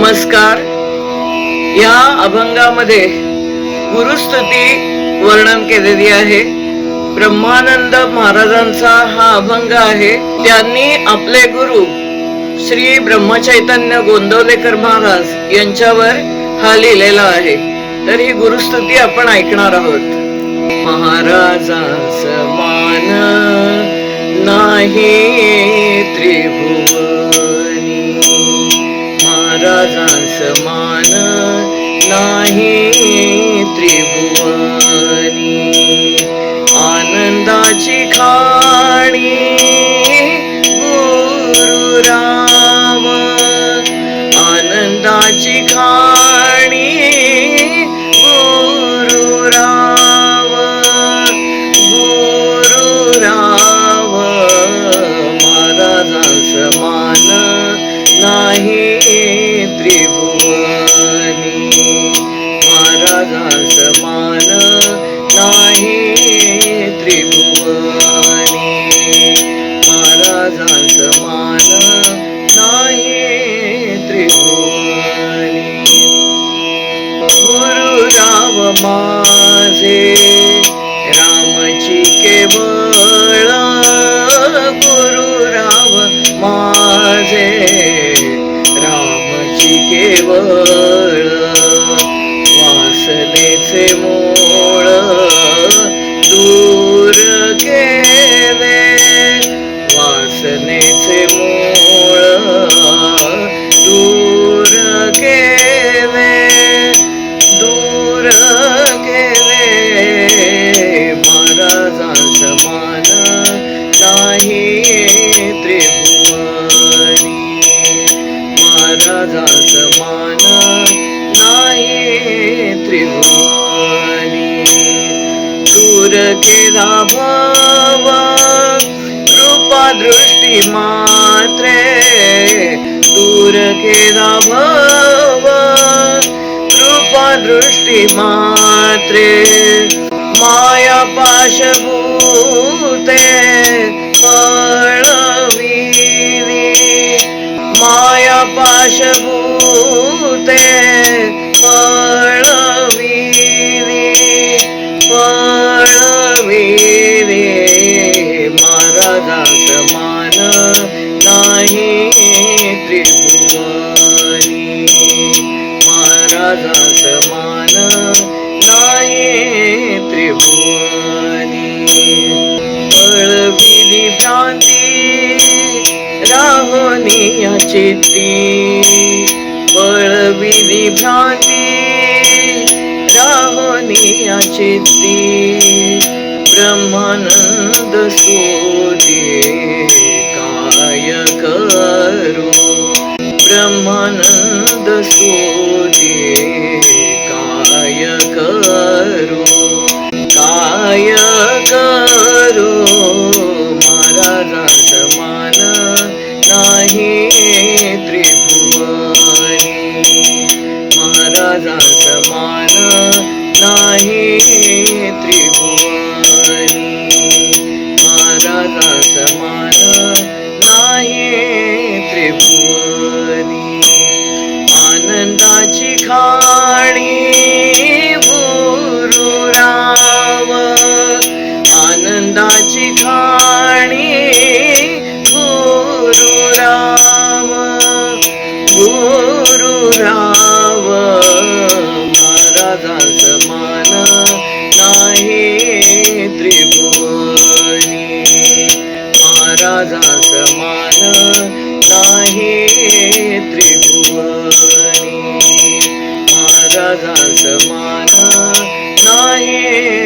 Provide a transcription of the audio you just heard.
नमस्कार. या अभंगामध्ये गुरुस्तुती वर्णन केलेली आहे. ब्रह्मानंद महाराजांचा हा अभंग आहे. त्यांनी आपले गुरु श्री ब्रह्मचैतन्य गोंदवलेकर महाराज यांच्यावर हा लिहिलेला आहे. तर ही गुरुस्तुती आपण ऐकणार आहोत. महाराजा समान नाही त्रिभू माझा समान नाही त्रिभुवनी. आनंदाची खाणी नाही त्रिभुवनी. महाराजांच मान नाही त्रिभुवनी. गुरु राम माझे रामची केवळ गुरु राम माझे रामची केवळ वासनेचे मो भवानी दूर केला भावा कृपा दृष्टी मात्रे. दूर केला भावा कृपा दृष्टी मात्रे. माया पाशभूते पळविली माया पाशभूते पळ माझा समान नाही त्रिभुवनी पळविली भ्रांती राहनिया चित्ती. पळविली भ्रांती राहनिया चित्ती. ब्रह्मानंद सोदी good. माझी खाणी गुरु राव महाराजा मान नाही त्रिभुवनी. महाराजा मान नाही त्रिभुवनी. महाराजा मान नाही